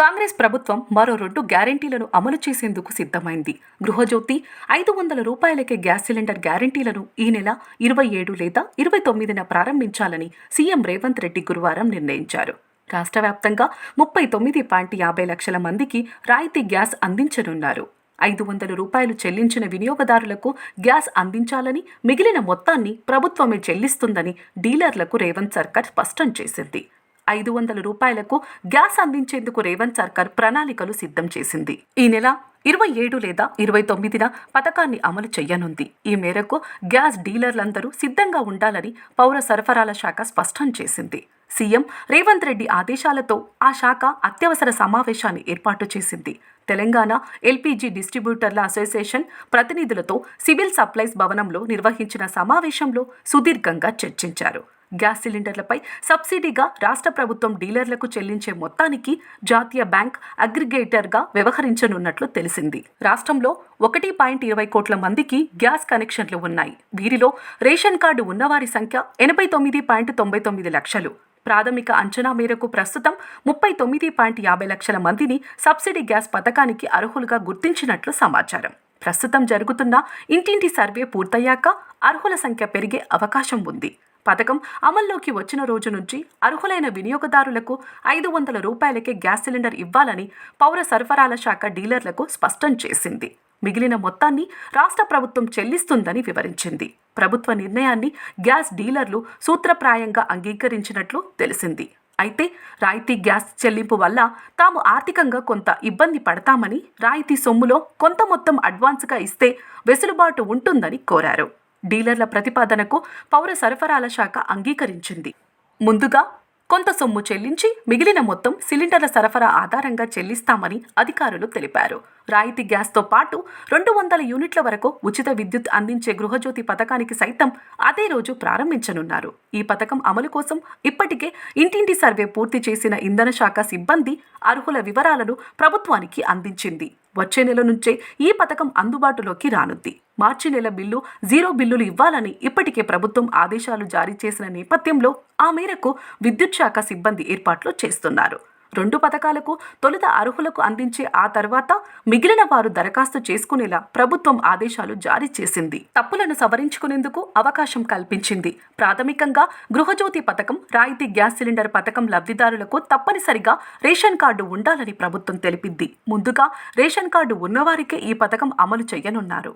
కాంగ్రెస్ ప్రభుత్వం మరో రెండు గ్యారంటీలను అమలు చేసేందుకు సిద్ధమైంది. గృహజ్యోతి ఐదు వందల రూపాయలకే గ్యాస్ సిలిండర్ గ్యారంటీలను ఈ నెల ఇరవై ఏడు లేదా ఇరవై తొమ్మిదిన ప్రారంభించాలని సీఎం రేవంత్ రెడ్డి గురువారం నిర్ణయించారు. రాష్ట్ర వ్యాప్తంగా ముప్పై తొమ్మిది పాయింట్ యాభై లక్షల మందికి రాయితీ గ్యాస్ అందించనున్నారు. ఐదు వందల రూపాయలు చెల్లించిన వినియోగదారులకు గ్యాస్ అందించాలని మిగిలిన మొత్తాన్ని ప్రభుత్వమే చెల్లిస్తుందని డీలర్లకు రేవంత్ సర్కార్ స్పష్టం చేసింది. ఐదు వందల రూపాయలకు గ్యాస్ అందించేందుకు రేవంత్ సర్కార్ ప్రణాళికలు సిద్ధం చేసింది. ఈ నెల ఇరవై ఏడు లేదా ఇరవై తొమ్మిదిన పథకాన్ని అమలు చేయనుంది ఈ మేరకు గ్యాస్ డీలర్లందరూ సిద్ధంగా ఉండాలని పౌర సరఫరాల శాఖ స్పష్టం చేసింది. సీఎం రేవంత్ రెడ్డి ఆదేశాలతో ఆ శాఖ అత్యవసర సమావేశాన్ని ఏర్పాటు చేసింది. తెలంగాణ ఎల్పీజీ డిస్ట్రిబ్యూటర్ల అసోసియేషన్ ప్రతినిధులతో సివిల్ సప్లైస్ భవనంలో నిర్వహించిన సమావేశంలో సుదీర్ఘంగా చర్చించారు. గ్యాస్ సిలిండర్లపై సబ్సిడీగా రాష్ట్ర ప్రభుత్వం డీలర్లకు చెల్లించే మొత్తానికి జాతీయ బ్యాంక్ అగ్రిగేటర్గా వ్యవహరించనున్నట్లు తెలిసింది. రాష్ట్రంలో ఒకటి పాయింట్ ఇరవై కోట్ల మందికి గ్యాస్ కనెక్షన్లు ఉన్నాయి. వీరిలో రేషన్ కార్డు ఉన్నవారి సంఖ్య ఎనభై తొమ్మిది పాయింట్ తొంభై తొమ్మిది లక్షలు. ప్రాథమిక అంచనా మేరకు ప్రస్తుతం ముప్పై తొమ్మిది పాయింట్ యాభై లక్షల మందిని సబ్సిడీ గ్యాస్ పథకానికి అర్హులుగా గుర్తించినట్లు సమాచారం. ప్రస్తుతం జరుగుతున్న ఇంటింటి సర్వే పూర్తయ్యాక అర్హుల సంఖ్య పెరిగే అవకాశం ఉంది. పథకం అమల్లోకి వచ్చిన రోజు నుంచి అర్హులైన వినియోగదారులకు ఐదు వందల రూపాయలకే గ్యాస్ సిలిండర్ ఇవ్వాలని పౌర సరఫరాల శాఖ డీలర్లకు స్పష్టం చేసింది. మిగిలిన మొత్తాన్ని రాష్ట్ర ప్రభుత్వం చెల్లిస్తుందని వివరించింది. ప్రభుత్వ నిర్ణయాన్ని గ్యాస్ డీలర్లు సూత్రప్రాయంగా అంగీకరించినట్లు తెలిసింది. అయితే రాయితీ గ్యాస్ చెల్లింపు వల్ల తాము ఆర్థికంగా కొంత ఇబ్బంది పడతామని రాయితీ సొమ్ములో కొంత మొత్తం అడ్వాన్స్గా ఇస్తే వెసులుబాటు ఉంటుందని కోరారు. డీలర్ల ప్రతిపాదనకు పౌర సరఫరాల శాఖ అంగీకరించింది. ముందుగా కొంత సొమ్ము చెల్లించి మిగిలిన మొత్తం సిలిండర్ల సరఫరా ఆధారంగా చెల్లిస్తామని అధికారులు తెలిపారు. రాయితీ గ్యాస్తో పాటు రెండు వందల యూనిట్ల వరకు ఉచిత విద్యుత్ అందించే గృహజ్యోతి పథకానికి సైతం అదే రోజు ప్రారంభించనున్నారు. ఈ పథకం అమలు కోసం ఇప్పటికే ఇంటింటి సర్వే పూర్తి చేసిన ఇంధన శాఖ సిబ్బంది అర్హుల వివరాలను ప్రభుత్వానికి అందించింది. వచ్చే నెల నుంచే ఈ పథకం అందుబాటులోకి రానుంది. మార్చి నెల బిల్లు జీరో బిల్లులు ఇవ్వాలని ఇప్పటికే ప్రభుత్వం ఆదేశాలు జారీ చేసిన నేపథ్యంలో ఆ మేరకు విద్యుత్ శాఖ సిబ్బంది ఏర్పాట్లు చేస్తున్నారు. రెండు పథకాలకు తొలుత అర్హులకు అందించే ఆ తర్వాత మిగిలిన వారు దరఖాస్తు చేసుకునేలా ప్రభుత్వం ఆదేశాలు జారీ చేసింది. తప్పులను సవరించుకునేందుకు అవకాశం కల్పించింది. ప్రాథమికంగా గృహజ్యోతి పథకం రాయితీ గ్యాస్ సిలిండర్ పథకం లబ్ధిదారులకు తప్పనిసరిగా రేషన్ కార్డు ఉండాలని ప్రభుత్వం తెలిపింది. ముందుగా రేషన్ కార్డు ఉన్నవారికే ఈ పథకం అమలు చేయనున్నారు.